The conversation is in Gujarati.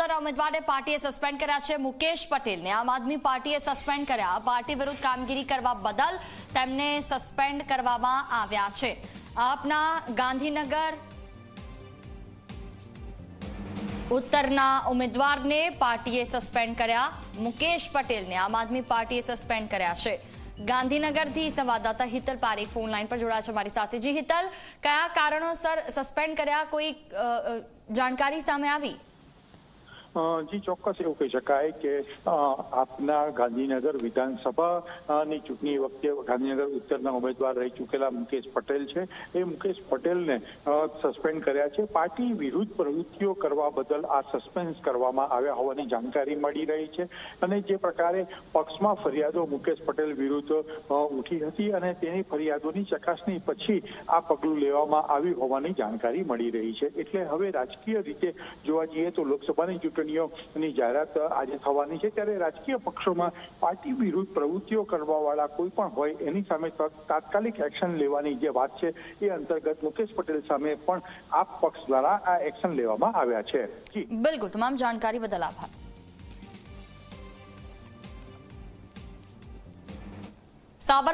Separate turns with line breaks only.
ઉત્તરના ઉમેદવારને પાર્ટીએ સસ્પેન્ડ કર્યા છે. મુકેશ પટેલને આમ આદમી પાર્ટીએ સસ્પેન્ડ કર્યા. પાર્ટી વિરુદ્ધ કામગીરી કરવા બદલ તેમને સસ્પેન્ડ કરવામાં આવ્યા છે. આપના ગાંધીનગર ઉત્તરના ઉમેદવારને પાર્ટીએ સસ્પેન્ડ કર્યા. મુકેશ પટેલને આમ આદમી પાર્ટીએ સસ્પેન્ડ કર્યા છે. ગાંધીનગરથી સંવાદદાતા હિતલ પારી ફોન લાઈન પર જોડાયા છે મારી સાથે. જી હિતલ, કયા કારણોસર સસ્પેન્ડ કર્યા? કોઈ જાણકારી સામે આવી?
જી ચોક્કસ એવું કહી શકાય કે આપના ગાંધીનગર વિધાનસભાની ચૂંટણી વખતે ગાંધીનગર ઉત્તરના ઉમેદવાર રહી ચૂકેલા મુકેશ પટેલ છે એ મુકેશ પટેલને સસ્પેન્ડ કર્યા છે પાર્ટી વિરુદ્ધ પ્રવૃત્તિઓ કરવા બદલ આ સસ્પેન્સ કરવામાં આવ્યા હોવાની જાણકારી મળી રહી છે અને જે પ્રકારે પક્ષમાં ફરિયાદો મુકેશ પટેલ વિરુદ્ધ ઉઠી હતી અને તેની ફરિયાદોની ચકાસણી પછી આ પગલું લેવામાં આવ્યું હોવાની જાણકારી મળી રહી છે એટલે હવે રાજકીય રીતે જોવા જઈએ તો લોકસભાની ચૂંટણીઓની જાહેરાત આજે થવાની છે ત્યારે રાજકીય પક્ષોમાં પાર્ટી વિરુદ્ધ પ્રવૃત્તિઓ કરવાવાળા કોઈ પણ હોય એની સામે તાત્કાલિક એક્શન લેવાની જે વાત છે એ અંતર્ગત મુકેશ પટેલ સામે પણ આ પક્ષ દ્વારા આ એક્શન લેવામાં આવ્યા છે.
બિલકુલ, તમામ જાણકારી બદલ આભાર. સાબરમતી